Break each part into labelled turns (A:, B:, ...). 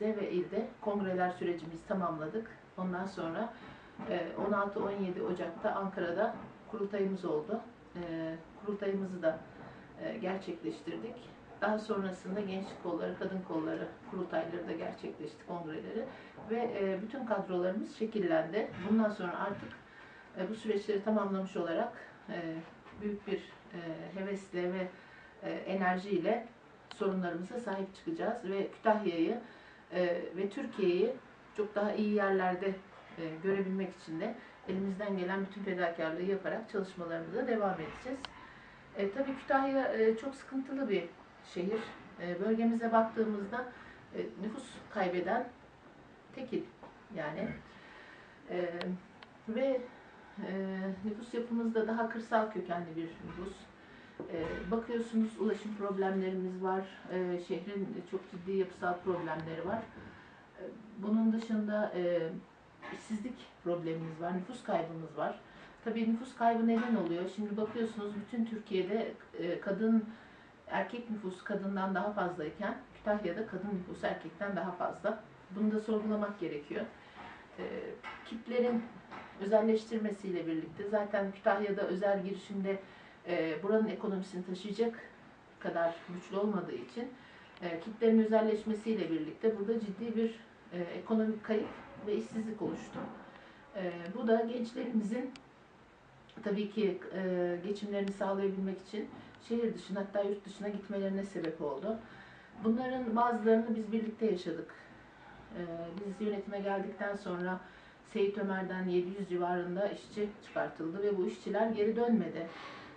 A: ilimizde ve ilde kongreler sürecimizi tamamladık. Ondan sonra e, 16-17 Ocak'ta Ankara'da kurultayımız oldu. E, kurultayımızı da e, gerçekleştirdik. Daha sonrasında gençlik kolları, kadın kolları kurultayları da gerçekleşti, kongreleri. Ve e, bütün kadrolarımız şekillendi. Bundan sonra artık e, bu süreçleri tamamlamış olarak e, büyük bir e, hevesle ve e, enerjiyle sorunlarımıza sahip çıkacağız ve Kütahya'yı e, ve Türkiye'yi çok daha iyi yerlerde e, görebilmek için de elimizden gelen bütün fedakarlığı yaparak çalışmalarımıza devam edeceğiz. E, tabii Kütahya e, çok sıkıntılı bir şehir. E, bölgemize baktığımızda e, nüfus kaybeden tekil yani. E, ve e, nüfus yapımızda daha kırsal kökenli bir nüfus. E, bakıyorsunuz ulaşım problemlerimiz var. E, şehrin çok ciddi yapısal problemleri var. E, bunun dışında e, işsizlik problemimiz var, nüfus kaybımız var. Tabii nüfus kaybı neden oluyor? Şimdi bakıyorsunuz bütün Türkiye'de e, kadın erkek nüfus kadından daha fazlayken Kütahya'da kadın nüfusu erkekten daha fazla. Bunu da sorgulamak gerekiyor. Kitlerin özelleştirmesiyle birlikte zaten Kütahya'da özel girişimde e, buranın ekonomisini taşıyacak kadar güçlü olmadığı için e, kitlerin özelleşmesiyle birlikte burada ciddi bir e, ekonomik kayıp ve işsizlik oluştu. E, bu da gençlerimizin tabii ki e, geçimlerini sağlayabilmek için şehir dışına hatta yurt dışına gitmelerine sebep oldu. Bunların bazılarını biz birlikte yaşadık. E, biz yönetime geldikten sonra Seyit Ömer'den 700 civarında işçi çıkartıldı ve bu işçiler geri dönmedi.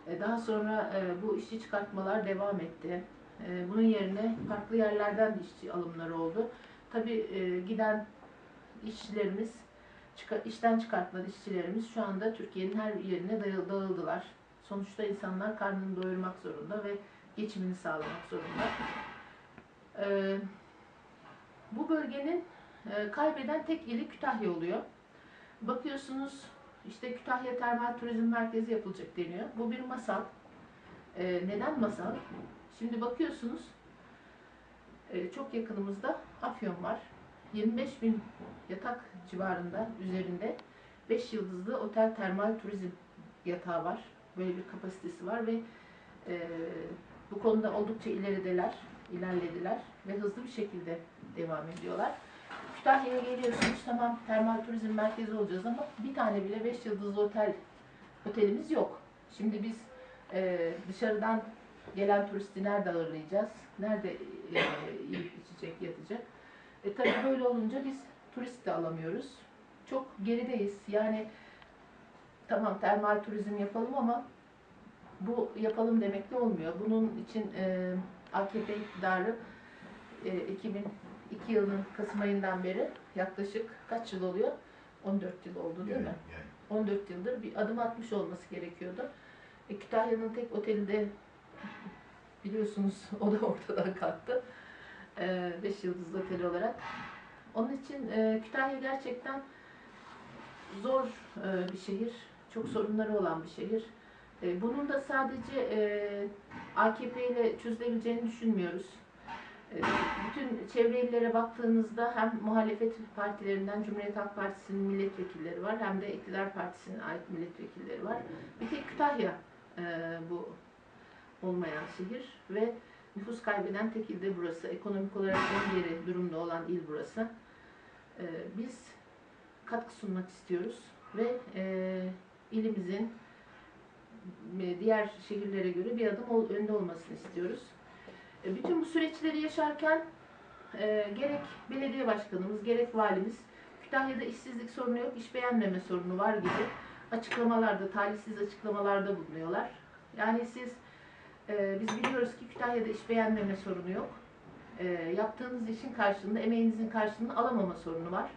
A: E, daha sonra e, bu işçi çıkartmalar devam etti. E, bunun yerine farklı yerlerden işçi alımları oldu. Tabii giden işçilerimiz, işten çıkartılan işçilerimiz şu anda Türkiye'nin her yerine dağıldılar. Sonuçta insanlar karnını doyurmak zorunda ve geçimini sağlamak zorunda. Bu bölgenin kaybeden tek ili Kütahya oluyor. Bakıyorsunuz işte Kütahya Termal Turizm Merkezi yapılacak deniyor. Bu bir masal. Ee, neden masal? Şimdi bakıyorsunuz e, çok yakınımızda Afyon var. 25 bin yatak civarında üzerinde 5 yıldızlı otel termal turizm yatağı var. Böyle bir kapasitesi var ve e, bu konuda oldukça ilerideler, ilerlediler ve hızlı bir şekilde devam ediyorlar. Kütahya'ya geliyorsunuz tamam termal turizm merkezi olacağız ama bir tane bile 5 yıldızlı otel otelimiz yok. Şimdi biz e, dışarıdan gelen turisti nerede ağırlayacağız? Nerede e, yiyip içecek, yatacak? E tabii böyle olunca biz turist de alamıyoruz. Çok gerideyiz. Yani tamam termal turizm yapalım ama bu yapalım demekle olmuyor. Bunun için e, AKP iktidarı e, 2000 2 yılın Kasım ayından beri yaklaşık kaç yıl oluyor? 14 yıl oldu değil
B: yani,
A: mi?
B: Yani.
A: 14 yıldır bir adım atmış olması gerekiyordu. E, Kütahya'nın tek oteli de biliyorsunuz o da ortadan kalktı. 5 e, yıldızlı otel olarak. Onun için e, Kütahya gerçekten zor e, bir şehir. Çok sorunları olan bir şehir. E, bunun da sadece e, AKP ile çözülebileceğini düşünmüyoruz. Ee, bütün çevre illere baktığınızda hem muhalefet partilerinden Cumhuriyet Halk Partisi'nin milletvekilleri var hem de iktidar partisinin ait milletvekilleri var. Bir tek Kütahya e, bu olmayan şehir ve nüfus kaybeden tek ilde burası. Ekonomik olarak en geri durumda olan il burası. E, biz katkı sunmak istiyoruz ve e, ilimizin diğer şehirlere göre bir adım önde olmasını istiyoruz. E, bütün bu süreçleri yaşarken e, gerek belediye başkanımız, gerek valimiz Kütahya'da işsizlik sorunu yok, iş beğenmeme sorunu var gibi açıklamalarda, talihsiz açıklamalarda bulunuyorlar. Yani siz, e, biz biliyoruz ki Kütahya'da iş beğenmeme sorunu yok. E, yaptığınız işin karşılığında, emeğinizin karşılığını alamama sorunu var.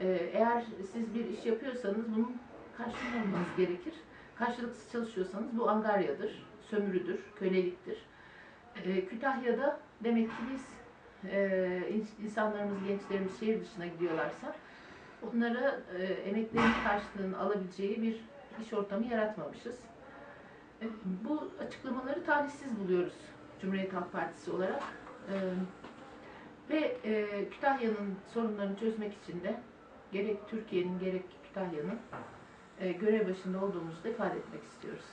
A: E, eğer siz bir iş yapıyorsanız bunun karşılığını almanız gerekir. Karşılıksız çalışıyorsanız bu angaryadır, sömürüdür, köleliktir. E, Kütahya'da demek ki biz e, insanlarımız, gençlerimiz şehir dışına gidiyorlarsa onlara e, emeklerinin karşılığını alabileceği bir iş ortamı yaratmamışız. E, bu açıklamaları talihsiz buluyoruz Cumhuriyet Halk Partisi olarak. E, Ve e, Kütahya'nın sorunlarını çözmek için de gerek Türkiye'nin gerek Kütahya'nın e, görev başında olduğumuzu da ifade etmek istiyoruz.